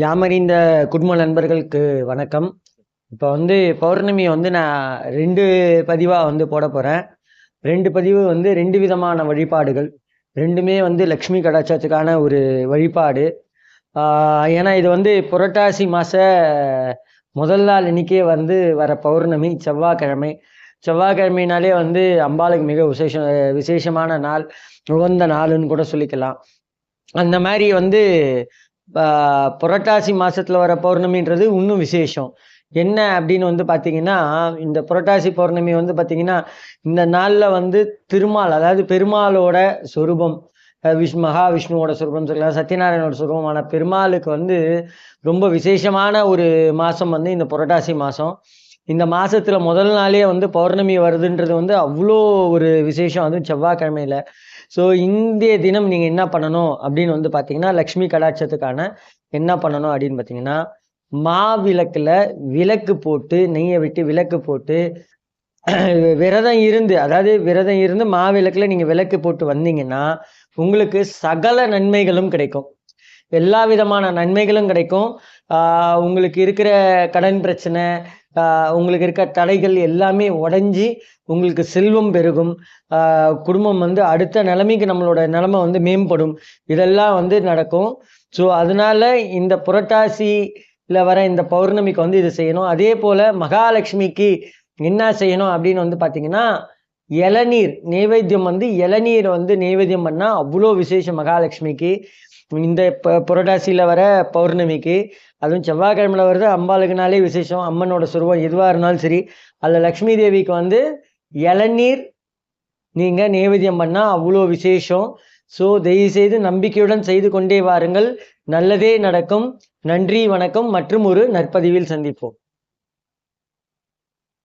யாமறிந்த குடும்ப நண்பர்களுக்கு வணக்கம். இப்போ வந்து பௌர்ணமி வந்து நான் ரெண்டு பதிவாக வந்து போட போகிறேன் ரெண்டு பதிவு வந்து ரெண்டு விதமான வழிபாடுகள். ரெண்டுமே வந்து லக்ஷ்மி கடாச்சாரத்துக்கான ஒரு வழிபாடு. ஏன்னா இது வந்து புரட்டாசி மாத முதல் நாள் இன்னைக்கே வந்து வர பௌர்ணமி செவ்வாய்க்கிழமை. செவ்வாய்க்கிழமைனாலே வந்து அம்பாளுக்கு மிக விசேஷ விசேஷமான நாள் உகந்த நாளுன்னு கூட சொல்லிக்கலாம். அந்த மாதிரி வந்து புரட்டாசி மாதத்தில் வர பௌர்ணமின்றது இன்னும் விசேஷம். என்ன அப்படின்னு வந்து பார்த்தீங்கன்னா இந்த புரட்டாசி பௌர்ணமி வந்து பார்த்தீங்கன்னா இந்த நாளில் வந்து திருமால் அதாவது பெருமாளோட சொரூபம் விஷ் மகாவிஷ்ணுவோட சொரூபம் சொல்லலாம் சத்யநாராயணோட சொரூபமான பெருமாளுக்கு வந்து ரொம்ப விசேஷமான ஒரு மாதம் வந்து இந்த புரட்டாசி மாதம் இந்த மாதத்தில் முதல் நாளே வந்து பௌர்ணமி வருதுன்றது வந்து அவ்வளோ ஒரு விசேஷம் அதுவும் செவ்வாய்க்கிழமையில. ஸோ இந்திய தினம் நீங்கள் என்ன பண்ணணும் அப்படின்னு வந்து பார்த்தீங்கன்னா லக்ஷ்மி கடாட்சத்துக்கான என்ன பண்ணணும் அப்படின்னு பார்த்தீங்கன்னா மாவிளக்குல விளக்கு போட்டு நெய்யை விட்டு விளக்கு போட்டு விரதம் இருந்து அதாவது விரதம் இருந்து மாவிளக்கில் நீங்கள் விளக்கு போட்டு வந்தீங்கன்னா உங்களுக்கு சகல நன்மைகளும் கிடைக்கும். எல்லா விதமான நன்மைகளும் கிடைக்கும். உங்களுக்கு இருக்கிற கடன் பிரச்சனை உங்களுக்கு இருக்க தடைகள் எல்லாமே உடஞ்சி உங்களுக்கு செல்வம் பெருகும். குடும்பம் வந்து அடுத்த நிலைமைக்கு நம்மளோட நிலைமை வந்து மேம்படும். இதெல்லாம் வந்து நடக்கும். ஸோ அதனால இந்த புரட்டாசியில் வர இந்த பௌர்ணமிக்கு வந்து இது செய்யணும். அதே போல் மகாலட்சுமிக்கு என்ன செய்யணும் அப்படின்னு வந்து பார்த்தீங்கன்னா இளநீர் நெய்வேத்தியம் வந்து இளநீர் வந்து நெய்வேத்தியம் பண்ணால் அவ்வளோ விசேஷம் மகாலட்சுமிக்கு. இந்த புரட்டாசியில் வர பௌர்ணமிக்கு. அதுவும் செவ்வாய்க்கிழமையில் வருது அம்பாளுக்குனாலே விசேஷம் அம்மனோட சுருவம் எதுவாக இருந்தாலும் சரி. அதில் லக்ஷ்மி தேவிக்கு வந்து இளநீர் நீங்கள் நைவேத்தியம் பண்ணால் அவ்வளோ விசேஷம். ஸோ தயவுசெய்து நம்பிக்கையுடன் செய்து கொண்டே வாருங்கள். நல்லதே நடக்கும். நன்றி வணக்கம் மற்றும் ஒரு நற்பதிவில் சந்திப்போம்.